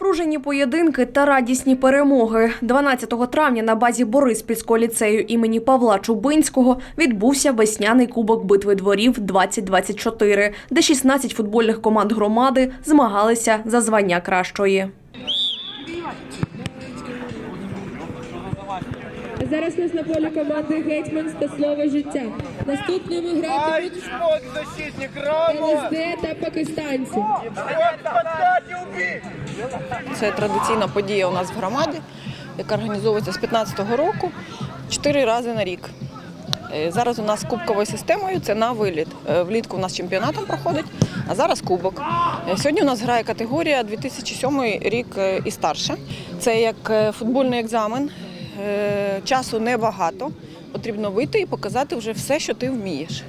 Емоційні поєдинки та радісні перемоги. 12 травня на базі Бориспільського ліцею імені Павла Чубинського відбувся весняний кубок битви дворів 2024, де 16 футбольних команд громади змагалися за звання кращої. Зараз нас на полі команди Гетьманс та слово життя. Наступними гратимуть шмот, защитник, ЛСД та пакистанці. Це традиційна подія у нас в громаді, яка організовується з 15-го року чотири рази на рік. Е, Зараз у нас з кубковою системою це на виліт. Е, Влітку у нас чемпіонатом проходить, а зараз кубок. Е, Сьогодні у нас грає категорія 2007 рік і старше. Це як футбольний екзамен. Часу небагато. Потрібно вийти і показати вже все, що ти вмієш.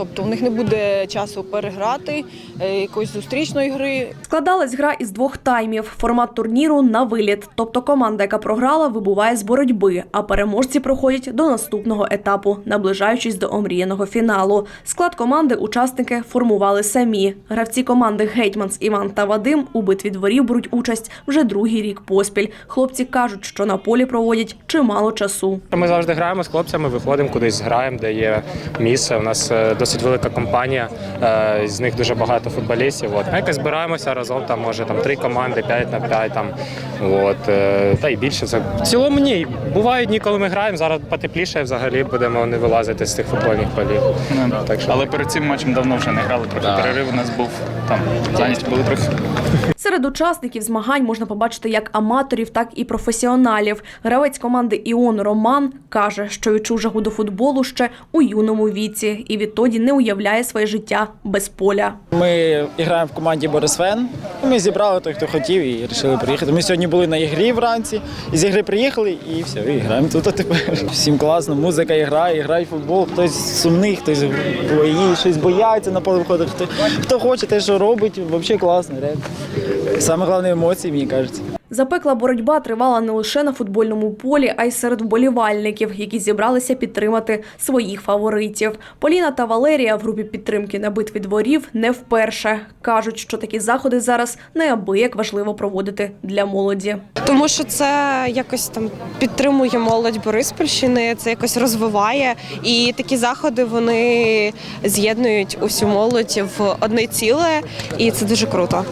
Тобто у них не буде часу переграти, е, якоїсь зустрічної гри. Складалась гра із двох таймів. Формат турніру на виліт. Тобто команда, яка програла, вибуває з боротьби, а переможці проходять до наступного етапу, наближаючись до омріяного фіналу. Склад команди учасники формували самі. Гравці команди Гетьманс Іван та Вадим у битві дворів беруть участь вже другий рік поспіль. Хлопці кажуть, що на полі проводять чимало часу. Ми завжди граємо з хлопцями, виходимо кудись, граємо, де є місце. У нас е, досить велика компанія, е, з них дуже багато футболістів. От. Ми якось збираємося разом, там, може там три команди, 5 на 5, там, от, е, та й більше. Це в цілому ні. Бувають дні, коли ми граємо, зараз потепліше взагалі будемо не вилазити з цих футбольних полів. Ну. Так що- Але перед цим матчем давно вже не грали, трохи перерив у нас був там зайняті були трохи. Серед учасників змагань можна побачити як аматорів, так і професіоналів. Гравець команди Іон Роман каже, що відчув жагу до футболу ще у юному віці і відтоді не уявляє своє життя без поля. Ми граємо в команді Борисфен. Ми зібрали той, хто хотів, і вирішили приїхати. Ми сьогодні були на ігрі вранці, і з ігри приїхали, і все, і граємо тут а тепер. Всім класно, музика і грає, грає в футбол. Хтось сумний, хтось бої, щось бояться на поле виходить. Хто, хто хоче, те, що робить, взагалі класно. реально. Саме головне емоції, мені кажеться. Запекла боротьба тривала не лише на футбольному полі, а й серед вболівальників, які зібралися підтримати своїх фаворитів. Поліна та Валерія в групі підтримки на битві дворів не вперше кажуть, що такі заходи зараз неабияк важливо проводити для молоді. Тому що це якось там підтримує молодь Бориспільщини, це якось розвиває. І такі заходи вони з'єднують усю молодь в одне ціле, і це дуже круто.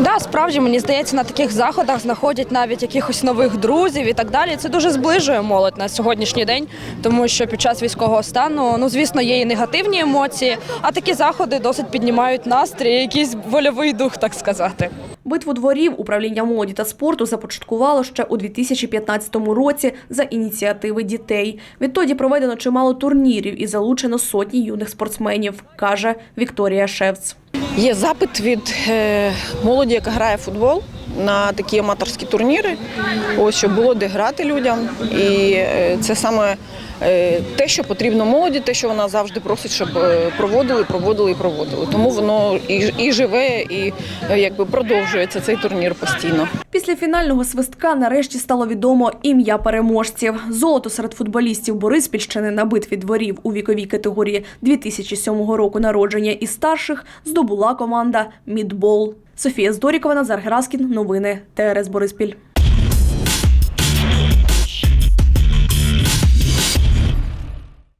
Да, справді мені здається, на таких заходах знаходять навіть якихось нових друзів і так далі. Це дуже зближує молодь на сьогоднішній день, тому що під час військового стану, ну звісно, є і негативні емоції, а такі заходи досить піднімають настрій, якийсь вольовий дух, так сказати. Битву дворів управління молоді та спорту започаткувало ще у 2015 році за ініціативи дітей. Відтоді проведено чимало турнірів і залучено сотні юних спортсменів, каже Вікторія Шевц. Є запит від е, молоді, яка грає в футбол на такі аматорські турніри. Ось щоб було де грати людям. І е, це саме те, що потрібно молоді, те, що вона завжди просить, щоб е, проводили, проводили і проводили. Тому воно і, живе, і е, якби продовжується цей турнір постійно. Після фінального свистка нарешті стало відомо ім'я переможців. Золото серед футболістів Бориспільщини на битві дворів у віковій категорії 2007 року народження і старших здобула команда Мідбол. Софія Здорікова, Назар Гераскін. Новини ТРС Бориспіль.